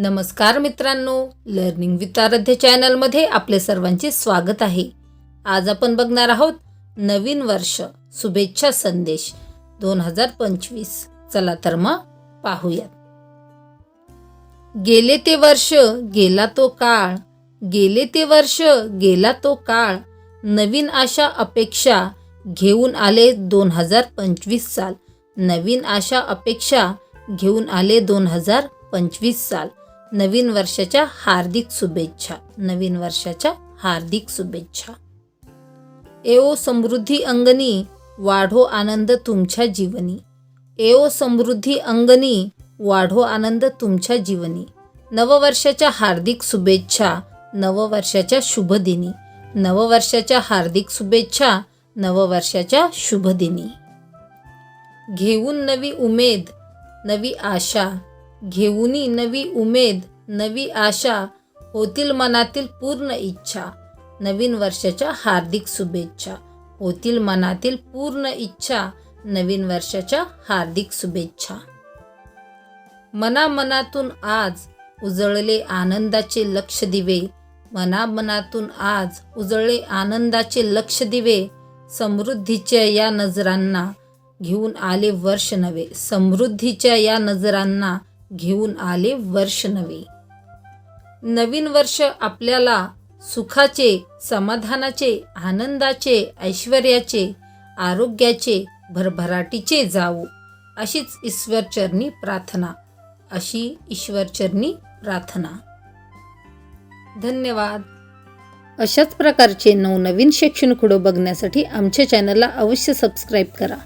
नमस्कार मित्रांनो learning with आराध्य चॅनलमध्ये आपले सर्वांचे स्वागत आहे. आज आपण बघणार आहोत नवीन वर्ष शुभेच्छा संदेश दोन हजार पंचवीस. चला तर मग पाहूयात. गेले ते वर्ष गेला तो काळ गेले ते वर्ष गेला तो काळ नवीन आशा अपेक्षा घेऊन आले दोन हजार पंचवीस साल. नवीन आशा अपेक्षा घेऊन आले दोन हजार पंचवीस साल. नवीन वर्षाच्या हार्दिक शुभेच्छा. नवीन वर्षाच्या हार्दिक शुभेच्छा. एओ समृद्धी अंगणी वाढो आनंद तुमच्या जीवनी. एओ समृद्धी अंगणी वाढो आनंद तुमच्या जीवनी. नववर्षाच्या हार्दिक शुभेच्छा नववर्षाच्या शुभदिनी. नववर्षाच्या हार्दिक शुभेच्छा नववर्षाच्या शुभदिनी. घेऊन नवी उमेद नवी आशा घेऊनी नवी उमेद नवी आशा होतील मनातील पूर्ण इच्छा नवीन वर्षाच्या हार्दिक शुभेच्छा. होतील मनातील पूर्ण इच्छा नवीन वर्षाच्या हार्दिक शुभेच्छा. मनामनातून आज उजळले आनंदाचे लक्ष दिवे. मनामनातून आज उजळले आनंदाचे लक्ष दिवे. समृद्धीच्या या नजरांना घेऊन आले वर्ष नवे. समृद्धीच्या या नजरांना घेऊन आले वर्ष नवे नवीन वर्ष आपल्याला सुखाचे समाधानाचे आनंदाचे ऐश्वर्याचे आरोग्याचे भरभराटीचे जावो अशीच ईश्वरचरणी प्रार्थना अशी ईश्वरचरणी प्रार्थना. धन्यवाद. अशाच प्रकारचे नवनवीन शैक्षणिक व्हिडिओ बघण्यासाठी आमच्या चॅनलला अवश्य सबस्क्राईब करा.